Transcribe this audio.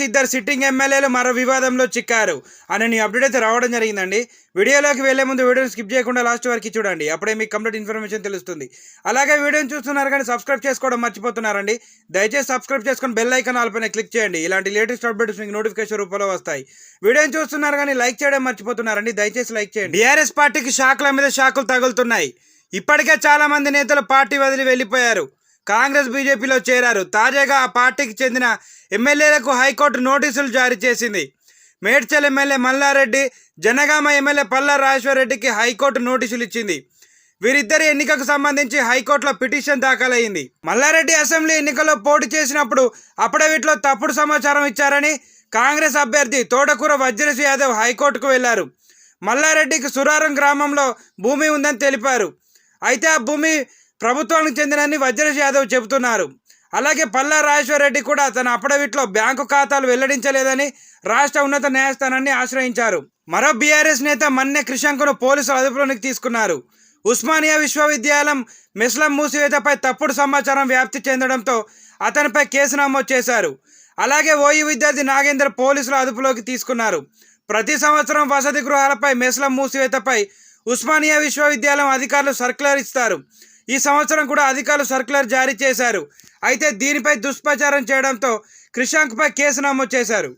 ఇద్దరు సిట్టింగ్ ఎమ్మెల్యేలు మరో వివాదంలో చిక్కారు. అని నీ అప్డేట్ అయితే రావడం జరిగిందండి. వీడియోలోకి వెళ్ళే ముందు వీడియోని స్కిప్ చేయకుండా లాస్ట్ వరకు చూడండి. అప్పుడే మీకు కంప్లీట్ ఇన్ఫర్మేషన్ తెలుస్తుంది. అలాగే వీడియోని చూస్తున్నారు కానీ సబ్స్క్రైబ్ చేసుకోవడం మర్చిపోతున్నారండి. దయచేసి సబ్స్క్రైబ్ చేసుకొని బెల్ ఐకాన్ ఆల్పైన క్లిక్ చేయండి. ఇలాంటి లేటెస్ట్ అప్డేట్స్ మీకు నోటిఫికేషన్ రూపంలో వస్తాయి. వీడియోని చూస్తున్నారు కానీ లైక్ చేయడం మర్చిపోతున్నారండి. దయచేసి లైక్ చేయండి. బీఆర్ఎస్ పార్టీకి షాకుల మీద షాకులు తగులుతున్నాయి. ఇప్పటికే చాలా మంది నేతలు పార్టీ వదిలి వెళ్ళిపోయారు. కాంగ్రెస్ బీజేపీలో చేరారు. తాజాగా ఆ పార్టీకి చెందిన ఎమ్మెల్యేలకు హైకోర్టు నోటీసులు జారీ చేసింది. మేడ్చల్ ఎమ్మెల్యే మల్లారెడ్డి జనగామ ఎమ్మెల్యే పల్లా రెడ్డికి హైకోర్టు నోటీసులు ఇచ్చింది. వీరిద్దరి ఎన్నికకు సంబంధించి హైకోర్టులో పిటిషన్ దాఖలైంది మల్లారెడ్డి అసెంబ్లీ ఎన్నికల్లో పోటీ చేసినప్పుడు అఫిడవిట్లో తప్పుడు సమాచారం ఇచ్చారని కాంగ్రెస్ అభ్యర్థి తోటకూర వజ్రసి యాదవ్ హైకోర్టుకు వెళ్ళారు. మల్లారెడ్డికి సురారం గ్రామంలో భూమి ఉందని తెలిపారు. అయితే ఆ భూమి ప్రభుత్వానికి చెందినని వజ్రేష్ యాదవ్ చెబుతున్నారు. అలాగే పల్లా రెడ్డి కూడా తన అప్పడవిట్లో బ్యాంకు ఖాతాలు వెల్లడించలేదని రాష్ట్ర ఉన్నత న్యాయస్థానాన్ని ఆశ్రయించారు. మరో బీఆర్ఎస్ నేత మన్నె కృషంకును పోలీసులు అదుపులోనికి తీసుకున్నారు. ఉస్మానియా విశ్వవిద్యాలయం మిస్లం మూసివేతపై తప్పుడు సమాచారం వ్యాప్తి చెందడంతో అతనిపై కేసు నమోదు చేశారు. అలాగే ఓయి విద్యార్థి నాగేందర్ పోలీసులు అదుపులోకి తీసుకున్నారు. ప్రతి సంవత్సరం వసతి గృహాలపై మెస్లం మూసివేతపై ఉస్మానియా విశ్వవిద్యాలయం అధికారులు సర్క్యులర్ ఇస్తారు. ఈ సంవత్సరం కూడా అధికారులు సర్క్యులర్ జారీ చేశారు. అయితే దీనిపై దుష్ప్రచారం చేయడంతో క్రిషాంక్పై కేసు నమోదు చేశారు.